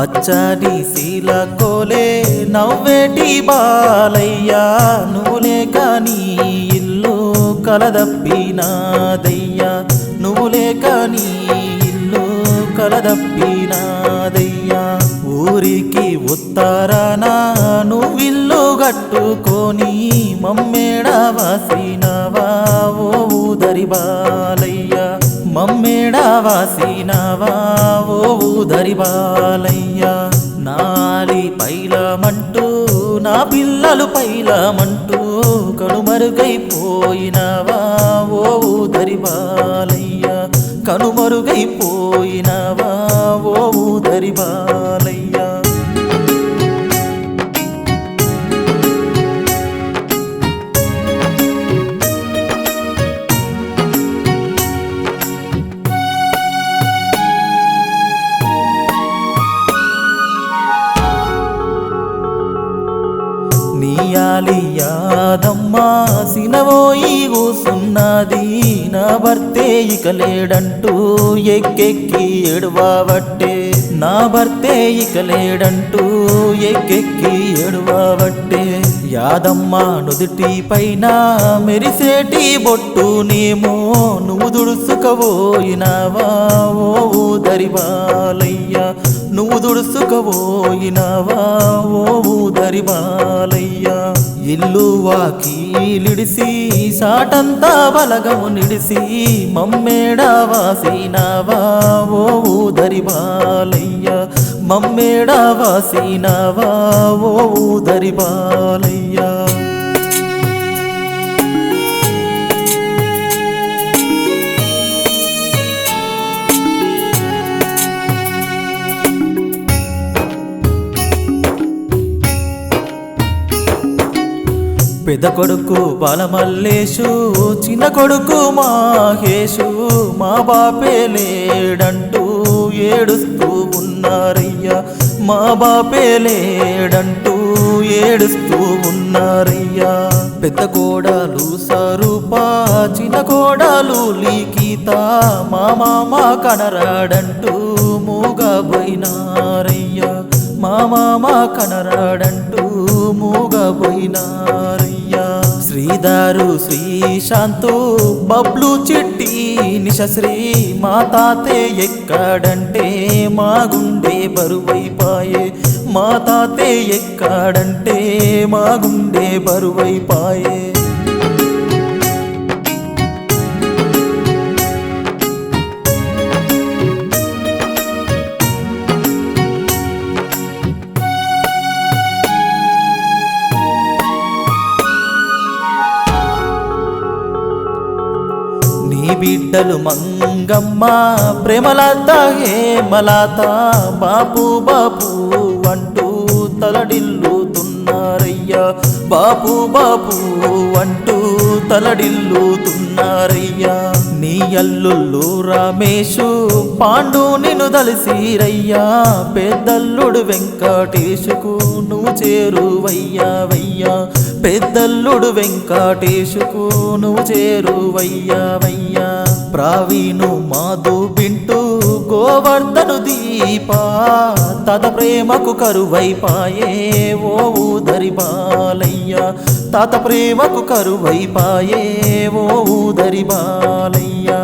పచ్చని శీల కోలే నవ్వేటి బాలయ్యా నువ్వులే కానీ ఇల్లు కలదప్పినాదయ్యా. నువ్వులే కానీ ఇల్లు కలదప్పినాదయ్యా. ఊరికి ఉత్తరాన నువ్విల్లు కట్టుకొని మమ్మేడ వాసినవా ఓ ఊదరి బాలయ్యా వాసినావా ఓ ఊదరివాలయ్యా నాలి పైలమంటూ నా పిల్లలు పైలమంటూ కనుమరుగైపోయినావా? ఓ ఊదరి కనుమరుగైపోయినావా? ఓ ఊదరి నీయాలియాదమ్మా సినవోయి కూసున్నది నా భర్తే ఇక లేడంటూ ఎక్కెక్కి ఏడువాబట్టే నా భర్తే ఇక లేడంటూ ఎక్కెక్కి ఏడువాబట్టే యాదమ్మ నుదుటి పైన మెరిసేటి బొట్టునేమో నువ్వు దుడుసుకవోయినావా ఓ దరివాలయ్యా నువ్వు దుడుసుకవోయినావా ఓ ఊదరి బాలయ్యా ఇల్లు వాకీలిడిసి సాటంతా బలగము నిడిసి మమ్మేడా వాసినవా? ఓ ఊదరి బాలయ్యా మమ్మేడా వాసినవా? ఓ ఊదరి బాలయ్యా. పెద్ద కొడుకు బాలమల్లేషు చిన్న కొడుకు మాహేషు మా బాపే లేడంటూ ఏడుస్తూ ఉన్నారయ్యా. మా బాపే లేడంటూ ఏడుస్తూ ఉన్నారయ్యా. పెద్ద కోడలు సరూపా చిన్న కోడలు లీకిత మా మామ కనరాడంటూ మూగబోయినారయ్యా. మా మామ కనరాడంటూ మూగబోయినారు శ్రీదారు శ్రీశాంతు బబ్లు చిట్టి నిశశ్రీ మా తాతే ఎక్కడంటే మా గుండె బరువైపాయే. మా తాతే ఎక్కడంటే మా గుండె బరువైపాయే. బిడ్డలు మంగమ్మ ప్రేమలత హేమలత బాపు బాపు అంటూ తలడిల్లుతున్నారయ్యా. బాపు బాపు అంటూ తలడిల్లుతున్నారయ్యా. అల్లుళ్ళు రమేషు పాండు నిన్ను దలిసిరయ్యా పెద్దల్లుడు వెంకటేశుకు నువ్వు చేరువయ్యావయ్యా పెద్దల్లుడు వెంకటేశుకు నువ్వు చేరువయ్యావయ్యా ప్రావీణు మాధు బింటూ గోవర్ధను దీపా తద ప్రేమకు కరువైపాయే ఓ ఊదరి బాలయ్యా తాత ప్రేమకు కరువైపాయే ఓ ఊదరి బాలయ్యా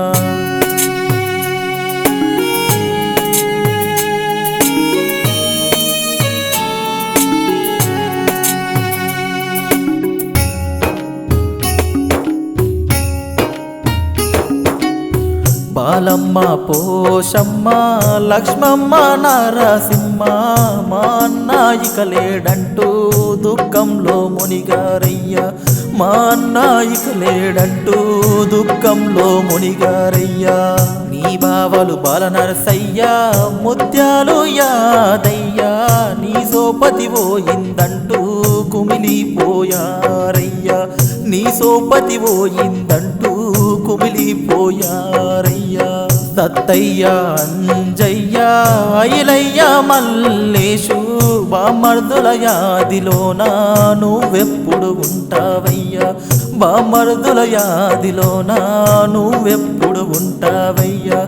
బాలమ్మ పోషమ్మ లక్ష్మమ్మ నరసింహ మా అన్న ఇక లేడంటూ దుఃఖంలో మునిగారయ్య. మా అన్న ఇక లేడంటూ దుఃఖంలో మునిగారయ్యా. నీ బావలు బాల నరసయ్య ముత్యాలు యాదయ్యా. నీ సోపతి పోయిందంటూ కుమిలిపోయారయ్యా. నీ సోపతి పోయిందంటూ పోయారయ్యా. సత్తయ్య అంజయ్య ఐలయ్య మల్లేషు బామర్దుల యాదిలోన నువ్వెప్పుడు ఉంటావయ్యా. బామర్దుల యాదిలోన నువ్వెప్పుడు ఉంటావయ్యా.